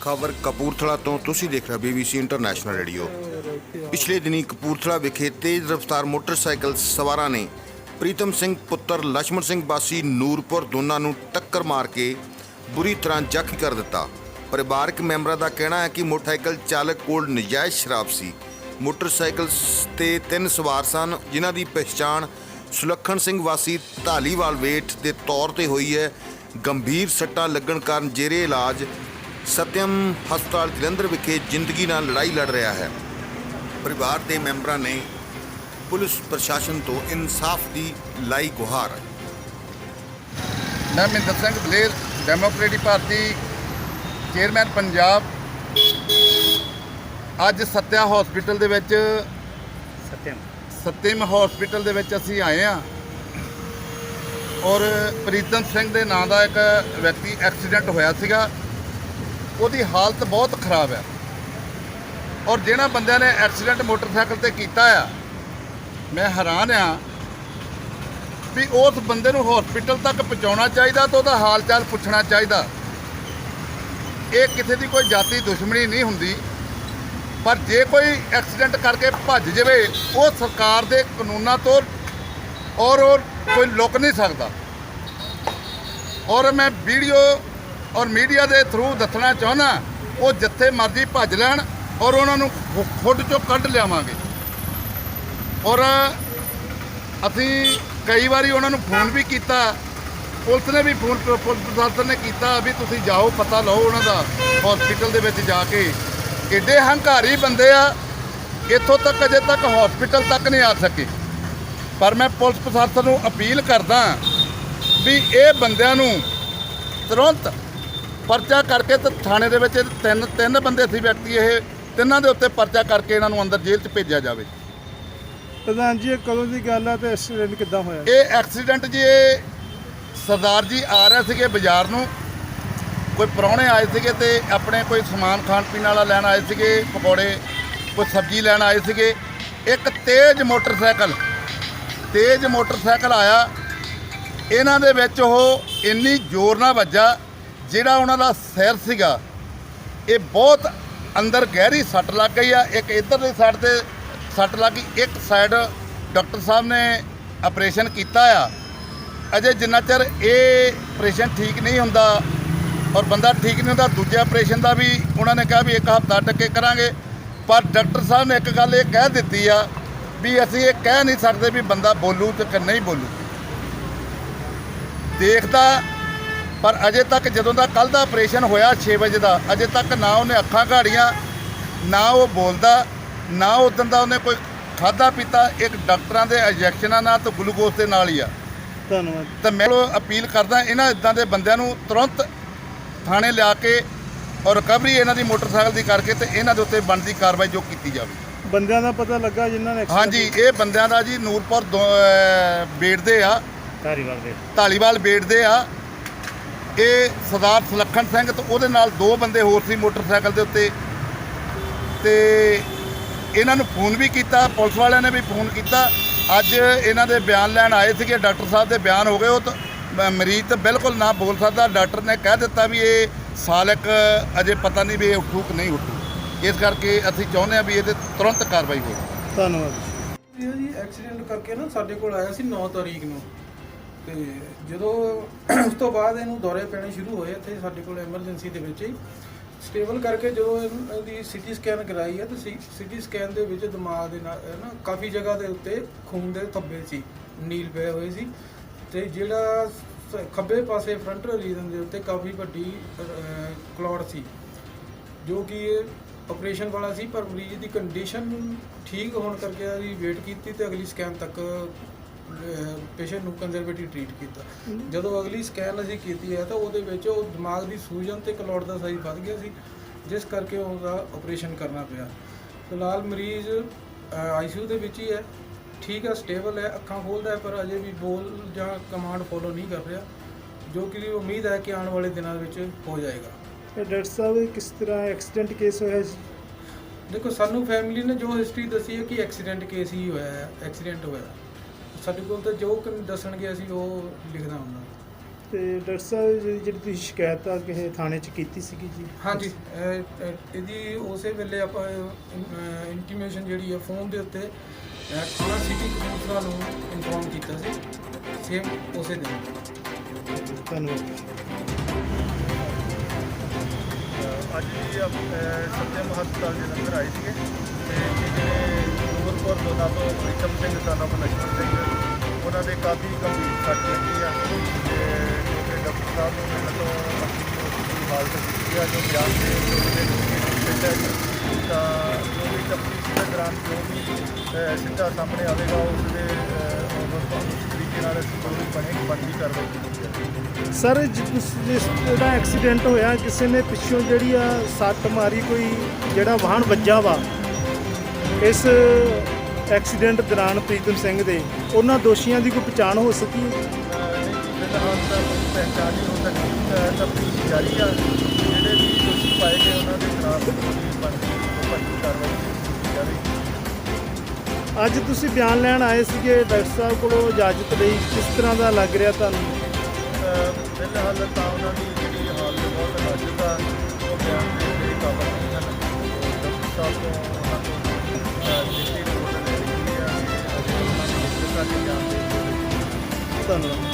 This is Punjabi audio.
ਖਬਰ ਕਪੂਰਥਲਾ ਤੋਂ ਤੁਸੀਂ ਦੇਖ ਰਹੇ ਬੀਬੀਸੀ ਇੰਟਰਨੈਸ਼ਨਲ ਰੇਡੀਓ ਪਿਛਲੇ ਦਿਨੀ ਕਪੂਰਥਲਾ ਵਿਖੇ ਤੇਜ਼ ਰਫ਼ਤਾਰ ਮੋਟਰਸਾਈਕਲ ਸਵਾਰਾਂ ਨੇ ਪ੍ਰੀਤਮ ਸਿੰਘ, ਪੁੱਤਰ ਲక్ష్మణ ਸਿੰਘ ਬਾਸੀ ਨੂਰਪੁਰ ਦੋਨਾਂ ਨੂੰ ਟੱਕਰ ਮਾਰ ਕੇ ਬੁਰੀ ਤਰ੍ਹਾਂ ਜ਼ਖਮੀ ਕਰ ਦਿੱਤਾ। ਪਰਿਵਾਰਕ ਮੈਂਬਰਾਂ ਦਾ ਕਹਿਣਾ ਹੈ ਕਿ ਮੋਟਰਸਾਈਕਲ ਚਾਲਕ ਕੋਲ ਨਜਾਇਜ਼ ਸ਼ਰਾਬ ਸੀ। ਮੋਟਰਸਾਈਕਲ ਤੇ ਤਿੰਨ ਸਵਾਰ ਸਨ, ਜਿਨ੍ਹਾਂ ਦੀ ਪਛਾਣ ਸੁਲੱਖਣ ਸਿੰਘ ਵਾਸੀ ਧਾਲੀਵਾਲ ਵੇਟ ਦੇ ਤੌਰ ਤੇ ਹੋਈ ਹੈ। ਗੰਭੀਰ ਸੱਟਾਂ ਲੱਗਣ ਕਾਰਨ ਜੇਰੇ ਇਲਾਜ ਸਤਿਅਮ ਹਸਪਤਾਲ ਜਲੰਧਰ ਵਿਖੇ ਜ਼ਿੰਦਗੀ ਨਾਲ ਲੜਾਈ ਲੜ ਰਿਹਾ ਹੈ। ਪਰਿਵਾਰ ਦੇ ਮੈਂਬਰਾਂ ਨੇ ਪੁਲਿਸ ਪ੍ਰਸ਼ਾਸਨ ਤੋਂ ਇਨਸਾਫ ਦੀ ਲਾਈ ਗੁਹਾਰ। ਮੈਂ Mahinder Singh Daler democratic party chairman Punjab. ਅੱਜ ਸੱਤਿਆ ਹਸਪੀਟਲ ਦੇ ਵਿੱਚ ਸਤਿਅਮ। ਸਤਿਮ ਹਸਪੀਟਲ ਦੇ ਵਿੱਚ ਅਸੀਂ ਆਏ ਆ ਔਰ ਪ੍ਰੀਤਮ ਸਿੰਘ ਦੇ ਨਾਂ ਦਾ ਇੱਕ ਵਿਅਕਤੀ ਐਕਸੀਡੈਂਟ ਹੋਇਆ ਸੀਗਾ। ਉਹਦੀ ਹਾਲਤ ਬਹੁਤ ਖਰਾਬ ਹੈ। ਔਰ ਜਿਹਨਾਂ ਬੰਦਿਆਂ ਨੇ ਐਕਸੀਡੈਂਟ ਮੋਟਰਸਾਈਕਲ ਤੇ ਕੀਤਾ ਆ, ਮੈਂ ਹੈਰਾਨ ਆ ਵੀ ਉਸ ਬੰਦੇ ਨੂੰ ਹਸਪੀਟਲ ਤੱਕ ਪਹੁੰਚਾਉਣਾ ਚਾਹੀਦਾ ਤਾਂ ਉਹਦਾ ਹਾਲ ਚਾਲ ਪੁੱਛਣਾ ਚਾਹੀਦਾ। ਇਹ ਕਿਸੇ ਦੀ ਕੋਈ ਜਾਤੀ ਦੁਸ਼ਮਣੀ ਨਹੀਂ ਹੁੰਦੀ, ਪਰ ਜੇ ਕੋਈ ਐਕਸੀਡੈਂਟ ਕਰਕੇ ਭੱਜ ਜਾਵੇ, ਉਹ ਸਰਕਾਰ ਦੇ ਕਾਨੂੰਨਾਂ ਤੋਂ ਔਰ ਉਹ ਕੋਈ ਲੁਕ ਨਹੀਂ ਸਕਦਾ। ਔਰ ਮੈਂ ਵੀਡੀਓ ਔਰ ਮੀਡੀਆ ਦੇ ਥਰੂ ਦੱਸਣਾ ਚਾਹੁੰਦਾ, ਉਹ ਜਿੱਥੇ ਮਰਜ਼ੀ ਭੱਜ ਲੈਣ ਔਰ ਉਹਨਾਂ ਨੂੰ ਖੁ- ਖੁੱਡ ਚੋਂ ਕੱਢ ਲਿਆਵਾਂਗੇ। ਔਰ ਅਸੀਂ ਕਈ ਵਾਰੀ ਉਹਨਾਂ ਨੂੰ ਫੋਨ ਵੀ ਕੀਤਾ, ਪੁਲਿਸ ਨੇ ਵੀ ਫੋਨ, ਪੁਲਿਸ ਪ੍ਰਸ਼ਾਸਨ ਨੇ ਕੀਤਾ ਵੀ ਤੁਸੀਂ ਜਾਓ, ਪਤਾ ਲਓ ਉਹਨਾਂ ਦਾ ਹਸਪੀਟਲ ਦੇ ਵਿੱਚ ਜਾ ਕੇ। ਏਡੇ ਹੰਕਾਰੀ ਬੰਦੇ ਆ, ਇੱਥੋਂ ਤੱਕ ਅਜੇ ਤੱਕ ਹਸਪੀਟਲ ਤੱਕ ਨਹੀਂ ਆ ਸਕੇ। ਪਰ ਮੈਂ ਪੁਲਿਸ ਪ੍ਰਸ਼ਾਸਨ ਨੂੰ ਅਪੀਲ ਕਰਦਾ ਵੀ ਇਹ ਬੰਦਿਆਂ ਨੂੰ ਤੁਰੰਤ ਪਰਚਾ ਕਰਕੇ ਤੇ ਥਾਣੇ ਦੇ ਵਿੱਚ ਤਿੰਨ ਤਿੰਨ ਬੰਦੇ ਸੀ ਵਿਅਕਤੀ ਇਹ ਤਿੰਨਾਂ ਦੇ ਉੱਤੇ ਪਰਚਾ ਕਰਕੇ ਇਹਨਾਂ ਨੂੰ ਅੰਦਰ ਜੇਲ੍ਹ 'ਚ ਭੇਜਿਆ ਜਾਵੇ। ਪ੍ਰਧਾਨ ਜੀ ਇਹ ਕਦੋਂ ਦੀ ਗੱਲ ਆ ਤੇ ਐਕਸੀਡੈਂਟ ਕਿੱਦਾਂ ਹੋਇਆ? ਇਹ ਐਕਸੀਡੈਂਟ ਜੀ ਇਹ ਸਰਦਾਰ ਜੀ ਆ ਰਹੇ ਸੀਗੇ ਬਾਜ਼ਾਰ ਨੂੰ। ਕੋਈ ਪ੍ਰਾਹੁਣੇ ਆਏ ਸੀਗੇ ਤੇ ਆਪਣੇ ਕੋਈ ਸਮਾਨ ਖਾਣ ਪੀਣ ਵਾਲਾ ਲੈਣ ਆਏ ਸੀਗੇ ਪਕੌੜੇ ਕੋਈ ਸਬਜ਼ੀ ਲੈਣ ਆਏ ਸੀਗੇ। ਇੱਕ ਤੇਜ਼ ਮੋਟਰਸਾਈਕਲ ਤੇਜ਼ ਮੋਟਰਸਾਈਕਲ ਆਇਆ। ਇਹਨਾਂ ਦੇ ਵਿੱਚ ਉਹ ਇੰਨੀ ਜ਼ੋਰ ਨਾਲ ਵੱਜਾ ਜਿਹੜਾ ਉਹਨਾਂ ਦਾ ਸਿਰ ਸੀਗਾ, ਇਹ ਬਹੁਤ ਅੰਦਰ ਗਹਿਰੀ ਸੱਟ ਲੱਗ ਗਈ ਆ। ਇੱਕ ਇਧਰਲੀ ਸਾਈਡ ਤੇ ਸੱਟ ਲੱਗ ਗਈ। ਇੱਕ ਸਾਈਡ ਡਾਕਟਰ ਸਾਹਿਬ ਨੇ ਆਪਰੇਸ਼ਨ ਕੀਤਾ ਆ। ਅਜੇ ਜਿੰਨਾ ਚਿਰ ਇਹ ਆਪਰੇਸ਼ਨ ਠੀਕ ਨਹੀਂ ਹੁੰਦਾ ਔਰ ਬੰਦਾ ਠੀਕ ਨਹੀਂ ਹੁੰਦਾ, ਦੂਜੇ ਆਪਰੇਸ਼ਨ ਦਾ ਵੀ ਉਹਨਾਂ ਨੇ ਕਿਹਾ ਵੀ ਇੱਕ ਹਫ਼ਤਾ ਟੱਕੇ ਕਰਾਂਗੇ। ਪਰ ਡਾਕਟਰ ਸਾਹਿਬ ਨੇ ਇੱਕ ਗੱਲ ਇਹ ਕਹਿ ਦਿੱਤੀ ਆ ਵੀ ਅਸੀਂ ਇਹ ਕਹਿ ਨਹੀਂ ਸਕਦੇ ਵੀ ਬੰਦਾ ਬੋਲੂ ਤੇ ਕਿ ਨਹੀਂ ਬੋਲੂ। ਦੇਖਦਾ ਪਰ ਅਜੇ ਤੱਕ ਜਦੋਂ ਦਾ ਕੱਲ ਦਾ ਆਪਰੇਸ਼ਨ ਹੋਇਆ 6 ਵਜੇ ਦਾ ਅਜੇ ਤੱਕ ਨਾ ਉਹਨੇ ਅੱਖਾਂ ਘਾੜੀਆਂ ਨਾ ਉਹ ਬੋਲਦਾ ਨਾ ਉਦੋਂ ਦਾ ਉਹਨੇ ਕੋਈ ਖਾਦਾ ਪੀਤਾ ਇੱਕ ਡਾਕਟਰਾਂ ਦੇ ਇੰਜੈਕਸ਼ਨਾਂ ਨਾਲ ਤੇ ਗਲੂਕੋਜ਼ ਦੇ ਨਾਲ ਹੀ ਆ। ਧੰਨਵਾਦ। ਤਾਂ ਮੈਂ ਅਪੀਲ ਕਰਦਾ ਇਹਨਾਂ ਇਦਾਂ ਦੇ ਬੰਦਿਆਂ ਨੂੰ ਤੁਰੰਤ ਥਾਣੇ ਲਿਆ ਕੇ ਔਰ ਰਿਕਵਰੀ ਇਹਨਾਂ ਦੀ ਮੋਟਰਸਾਈਕਲ ਦੀ ਕਰਕੇ ਤੇ ਇਹਨਾਂ ਦੇ ਉੱਤੇ ਬਣਦੀ ਕਾਰਵਾਈ ਜੋ ਕੀਤੀ ਜਾਵੇ। ਬੰਦਿਆਂ ਦਾ ਪਤਾ ਲੱਗਾ ਜਿਨ੍ਹਾਂ ਨੇ ਹਾਂਜੀ ਇਹ ਬੰਦਿਆਂ ਦਾ ਜੀ ਨੂਰਪੁਰ ਦੋ- ਅਹ ਬੇੜਦੇ ਆ। ਧਾਰੀਵਾਲ ਦੇ। ਢਾਲੀਵਾਲ ਬੇੜਦੇ ਆ। ਇਹ ਸਰਦਾਰ ਸੁਲੱਖਣ ਸਿੰਘ ਤੇ ਉਹਦੇ ਨਾਲ ਦੋ ਬੰਦੇ ਹੋਰ ਸੀ ਮੋਟਰਸਾਈਕਲ ਦੇ ਉੱਤੇ। ਤੇ ਇਹਨਾਂ ਨੂੰ ਫੋਨ ਵੀ ਕੀਤਾ ਪੁਲਿਸ ਵਾਲਿਆਂ ਨੇ ਵੀ ਫੋਨ ਕੀਤਾ। ਅੱਜ ਇਹਨਾਂ ਦੇ ਬਿਆਨ ਲੈਣ ਆਏ ਸੀਗੇ ਡਾਕਟਰ ਸਾਹਿਬ ਦੇ ਬਿਆਨ ਹੋ ਗਏ। ਉਹ ਤਾਂ ਮ- ਮਰੀਜ਼ ਤਾਂ ਬਿਲਕੁਲ ਨਾ ਬੋਲ ਸਕਦਾ। ਡਾਕਟਰ ਨੇ ਕਹਿ ਦਿੱਤਾ ਵੀ ਇਹ ਸਾਲਕ ਅਜੇ ਪਤਾ ਨਹੀਂ ਵੀ ਇਹ ਉੱਠੂ ਕਿ ਨਹੀਂ ਉੱਠੂ। ਇਸ ਕਰਕੇ ਅਸੀਂ ਚਾਹੁੰਦੇ ਹਾਂ ਵੀ ਇਹਦੇ ਤੁਰੰਤ ਕਾਰਵਾਈ ਹੋਵੇ। ਧੰਨਵਾਦ ਜੀ। ਐਕਸੀਡੈਂਟ ਕਰਕੇ ਨਾ ਸਾਡੇ ਕੋਲ ਆਇਆ ਸੀ 9 ਤਾਰੀਖ ਨੂੰ। ਤੇ ਜਦੋਂ ਉਸ ਤੋਂ ਬਾਅਦ ਇਹਨੂੰ ਦੌਰੇ ਪੈਣੇ ਸ਼ੁਰੂ ਹੋਏ, ਇੱਥੇ ਸਾਡੇ ਕੋਲ ਐਮਰਜੈਂਸੀ ਦੇ ਵਿੱਚ ਹੀ। ਸਟੇਬਲ ਕਰਕੇ ਜਦੋਂ ਇਹਦੀ ਸਿਟੀ ਸਕੈਨ ਕਰਾਈ ਹੈ, ਤੇ ਸਿਟੀ ਸਕੈਨ ਦੇ ਵਿੱਚ ਦਿਮਾਗ ਦੇ ਨਾਲ ਅਹ ਨਾ, ਕਾਫੀ ਜਗ੍ਹਾ ਦੇ ਉੱਤੇ ਖੂਨ ਦੇ ਧੱਬੇ ਸੀ, ਨੀਲ ਪਏ ਹੋਏ ਸੀ। ਤੇ ਜਿਹੜਾ ਖੱਬੇ ਪਾਸੇ ਫਰੰਟ ਰੀਜਨ ਦੇ ਉੱਤੇ ਕਾਫੀ ਵੱਡੀ ਕਲੌਟ ਸੀ, ਜੋ ਕਿ ਇਹ ਆਪਰੇਸ਼ਨ ਵਾਲਾ ਸੀ, ਪਰ ਮਰੀਜ਼ ਦੀ ਕੰਡੀਸ਼ਨ ਠੀਕ ਹੋਣ ਕਰਕੇ ਅਸੀਂ ਵੇਟ ਕੀਤੀ ਤੇ ਅਗਲੀ ਸਕੈਨ ਤੱਕ ਪੇਸ਼ੈਂਟ ਨੂੰ ਕੰਜ਼ਰਵੇਟਿਵ ਟ੍ਰੀਟ ਕੀਤਾ। ਜਦੋਂ ਅਗਲੀ ਸਕੈਨ ਅਸੀਂ ਕੀਤੀ ਹੈ ਤਾਂ ਉਹਦੇ ਵਿੱਚ ਉਹ ਦਿਮਾਗ ਦੀ ਸੂਜਨ ਤੇ ਕਲੌਟ ਦਾ ਸਾਈਜ਼ ਵੱਧ ਗਿਆ ਸੀ ਜਿਸ ਕਰਕੇ ਉਹਦਾ ਆਪਰੇਸ਼ਨ ਕਰਨਾ ਪਿਆ। ਫਿਲਹਾਲ ਮਰੀਜ਼ ਆਈਸੀਯੂ ਦੇ ਵਿੱਚ ਹੀ ਹੈ। ਠੀਕ ਹੈ ਸਟੇਬਲ ਹੈ ਅੱਖਾਂ ਖੋਲਦਾ ਹੈ ਪਰ ਅਜੇ ਵੀ ਬੋਲ ਜਾਂ ਕਮਾਂਡ ਫੋਲੋ ਨਹੀਂ ਕਰ ਰਿਹਾ ਜੋ ਕਿ ਉਮੀਦ ਹੈ ਕਿ ਆਉਣ ਵਾਲੇ ਦਿਨਾਂ ਵਿੱਚ ਹੋ ਜਾਏਗਾ। ਡਾਕਟਰ ਸਾਹਿਬ ਕਿਸ ਤਰ੍ਹਾਂ ਐਕਸੀਡੈਂਟ ਕੇਸ ਹੋਇਆ ਸੀ ਦੇਖੋ ਸਾਨੂੰ ਫੈਮਿਲੀ ਨੇ ਜੋ ਹਿਸਟਰੀ ਦੱਸੀ ਹੈ ਕਿ ਐਕਸੀਡੈਂਟ ਕੇਸ ਹੀ ਹੋਇਆ ਹੈ ਐਕਸੀਡੈਂਟ ਹੋਇਆ। ਸਾਡੇ ਕੋਲ ਤਾਂ ਜੋ ਕਿ ਦੱਸਣਗੇ ਅਸੀਂ ਉਹ ਲਿਖਦਾ ਹੁੰਦਾ। ਤੇ ਡਾਕਟਰ ਸਾਹਿਬ ਜਿਹੜੀ ਜਿਹੜੀ ਤੁਸੀਂ ਸ਼ਿਕਾਇਤ ਆ ਕਿਸੇ ਥਾਣੇ 'ਚ ਕੀਤੀ ਸੀਗੀ ਜੀ? ਹਾਂਜੀ ਇਹ- ਇਹ- ਇਹਦੀ ਉਸੇ ਵੇਲੇ ਆਪਾਂ ਇੰਟੀਮੇਸ਼ਨ ਜਿਹੜੀ ਹੈ ਫੋਨ ਦੇ ਉੱਤੇ ਅਹ, ਥਾਣਾ ਸਿਟੀ ਕਪੂਰਥਲਾ ਨੂੰ ਇਨਫੋਰਮ ਕੀਤਾ ਸੀ। ਸੇਮ ਉਸੇ ਦਿਨ। ਧੰਨਵਾਦ। ਅੱਜ ਜੀ ਸਤਿਅਮ ਹਸਪਤਾਲ ਦੇ ਅੰਦਰ ਆਏ ਸੀਗੇ। ਤੇ ਨੂਰਪੁਰ ਦੋਨਾ ਤੋਂ ਪ੍ਰੀਤਮ ਸਿੰਘ ਸਾਨਾ ਤੋਂ ਸਿੰਘ ਉਹਨਾਂ ਦੇ ਕਾਫੀ ਗੰਭੀਰ ਸੱਟ ਲੱਗੀ ਆ। ਤੇ ਜਿਹੜੇ ਡਾਕਟਰ ਸਾਹਿਬ ਨੂੰ ਇਹਨਾਂ ਤੋਂ ਹਾਲਤ ਕੀਤੀ ਆ, ਜੋ ਬਿਆਨ ਦੇ ਉਹਦੇ ਵਿੱਚ ਹੈ ਤਾਂ ਜੋ ਵੀ ਤਫਤੀਸ਼ ਦੇ ਦੌਰਾਨ ਜੋ ਵੀ ਸਿੱਧਾ ਸਾਹਮਣੇ ਆਵੇਗਾ, ਉਸ ਦੇ ਤਰੀਕੇ ਨਾਲ ਅਸੀਂ ਕੋਈ ਬਣੇਗੀ ਬੰਦੀ ਕਾਰਵਾਈ ਕੀਤੀ ਜਾਵੇਗੀ ਸਰ, ਜਿਸ ਜਿਹੜਾ ਐਕਸੀਡੈਂਟ ਹੋਇਆ, ਕਿਸੇ ਨੇ ਪਿੱਛੋਂ ਜਿਹੜੀ ਆ ਸੱਟ ਮਾਰੀ, ਕੋਈ ਜਿਹੜਾ ਵਾਹਨ ਵੱਜਾ ਵਾ ਇਸ ਐਕਸੀਡੈਂਟ ਦੌਰਾਨ ਪ੍ਰੀਤਮ ਸਿੰਘ ਦੇ ਉਹਨਾਂ ਦੋਸ਼ੀਆਂ ਦੀ ਕੋਈ ਪਛਾਣ ਹੋ ਸਕੀ? ਫਿਲਹਾਲ ਤਾਂ ਪਹਿਚਾਣ ਨਹੀਂ ਹੋ ਸਕੀ ਤਫਤੀਸ਼ ਜਾਰੀ ਆ। ਜਿਹੜੇ ਵੀ ਦੋਸ਼ੀ ਪਾਏ ਗਏ ਉਹਨਾਂ ਦੇ ਖਿਲਾਫ ਕੋਈ ਬਣਦੀ ਬਣਦੀ ਕਾਰਵਾਈ ਕੀਤੀ ਜਾਵੇਗੀ। ਅੱਜ ਤੁਸੀਂ ਬਿਆਨ ਲੈਣ ਆਏ ਸੀਗੇ ਡਾਕਟਰ ਸਾਹਿਬ ਕੋਲੋਂ ਇਜਾਜ਼ਤ ਲਈ। ਕਿਸ ਤਰ੍ਹਾਂ ਦਾ ਲੱਗ ਰਿਹਾ ਤੁਹਾਨੂੰ? ਫਿਲਹਾਲ ਤਾਂ ਉਹਨਾਂ ਦੀ aslanım.